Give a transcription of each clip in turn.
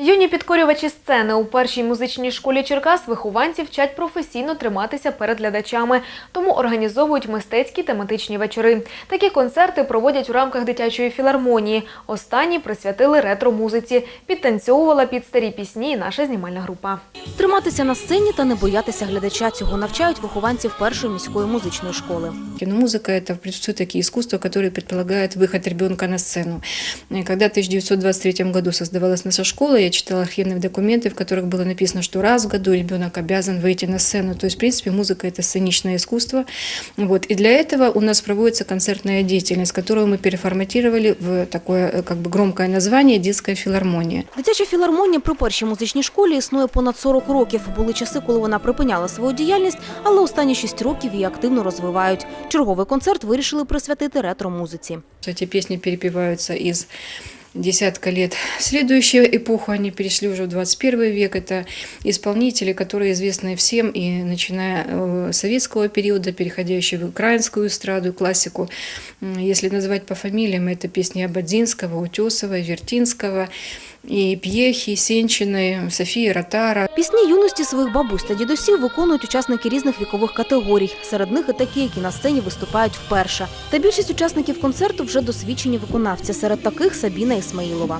Юні підкорювачі сцени у першій музичній школі Черкас вихованці вчать професійно триматися перед глядачами, тому організовують мистецькі тематичні вечори. Такі концерти проводять у рамках дитячої філармонії. Останні присвятили ретро-музиці. Підтанцьовувала під старі пісні і наша знімальна група. Триматися на сцені та не боятися глядача. Цього навчають вихованців першої міської музичної школи. Киномузыка – это все-таки искусство, которое предполагает выход ребенка на сцену. И Когда в 1923 году создавалась наша школа, я читала архивные документы, в которых было написано, что раз в году ребенок обязан выйти на сцену. То есть, в принципе, музыка – это сценичное искусство. Вот. И для этого у нас проводится концертная деятельность, которую мы переформатировали в такое э, как бы громкое название «Детская филармония». Дитяча філармонія при першій музичній школі існує понад 40 років. Були часи, коли вона припиняла свою діяльність, але останні 6 років її активно розвивають. Черговий концерт вирішили присвятити ретро-музиці. Эти песни перепеваются из десятка лет в следующую эпоху, они перешли уже в 21 век. Это исполнители, которые известны всем, и начиная э, с советского периода, переходящие в украинскую эстраду, классику. М, Если назвать по фамилиям, это песни Абадзинского, Утесова, Вертинского, и і сінчини, Софія Ротара. Пісні юності своїх бабусь та дідусів виконують учасники різних вікових категорій. Серед них і такі, які на сцені виступають вперше. Та більшість учасників концерту вже досвідчені виконавці. Серед таких Сабіна Ісмаїлова.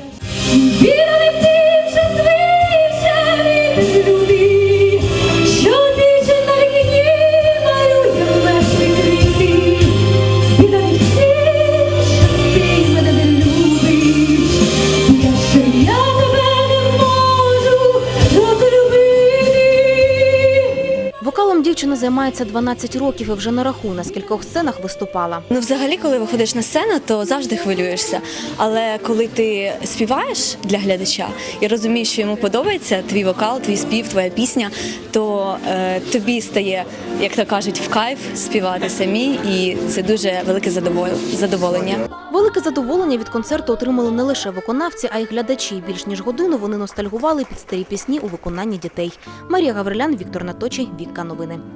Вокалом дівчина займається 12 років і вже на раху на скількох сценах виступала. Ну, взагалі, коли виходиш на сцену, то завжди хвилюєшся. Але коли ти співаєш для глядача і розумієш, що йому подобається твій вокал, твій спів, твоя пісня, то е, тобі стає, як то кажуть, в кайф співати самі, і це дуже велике задоволення. Велике задоволення від концерту отримали не лише виконавці, а й глядачі. Більш ніж годину вони ностальгували під старі пісні у виконанні дітей. Марія Гаврилян, Віктор Наточий, Вікка новини.